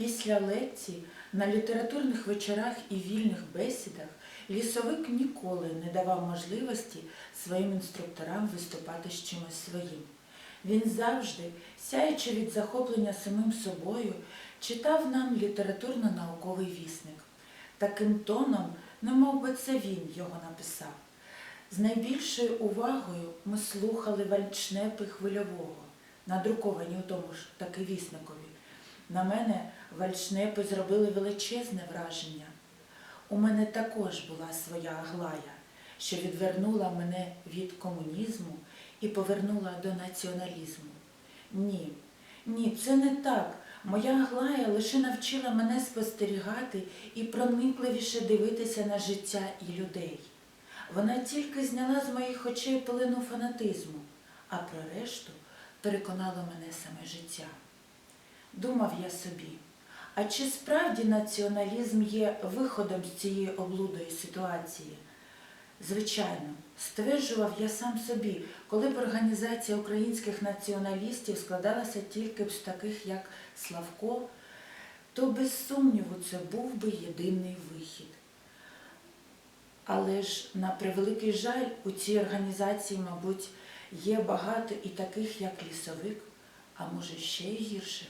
Після лекцій на літературних вечорах і вільних бесідах лісовик ніколи не давав можливості своїм інструкторам виступати з чимось своїм. Він завжди, сяючи від захоплення самим собою, читав нам літературно-науковий вісник. Таким тоном, немов би це він його написав. З найбільшою увагою ми слухали вальчнепи хвильового, надруковані у тому ж таки вісникові. На мене вальшнепи зробили величезне враження. У мене також була своя Аглая, що відвернула мене від комунізму і повернула до націоналізму. Ні, ні, це не так. Моя Аглая лише навчила мене спостерігати і проникливіше дивитися на життя і людей. Вона тільки зняла з моїх очей пелену фанатизму, а про решту переконала мене саме життя. Думав я собі, а чи справді націоналізм є виходом з цієї облудої ситуації? Звичайно, стверджував я сам собі, коли б організація українських націоналістів складалася тільки б з таких, як Славко, то без сумніву це був би єдиний вихід. Але ж, на превеликий жаль, у цій організації, мабуть, є багато і таких, як лісовик, а може ще й гірших.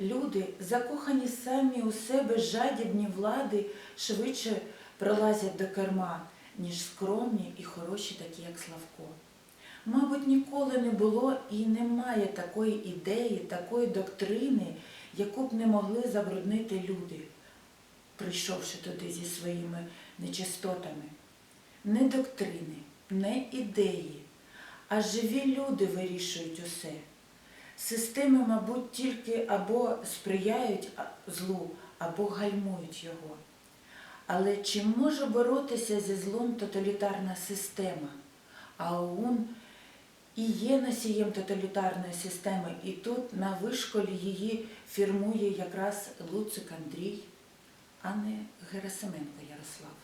Люди, закохані самі у себе жадібні влади, швидше пролазять до керма, ніж скромні і хороші, такі як Славко. Мабуть, ніколи не було і немає такої ідеї, такої доктрини, яку б не могли забруднити люди, прийшовши туди зі своїми нечистотами. Не доктрини, не ідеї, а живі люди вирішують усе. Системи, мабуть, тільки або сприяють злу, або гальмують його. Але чи може боротися зі злом тоталітарна система? А ОУН і є носієм тоталітарної системи, і тут на вишколі її фірмує якраз Луцик Андрій, а не Герасименко Ярослав.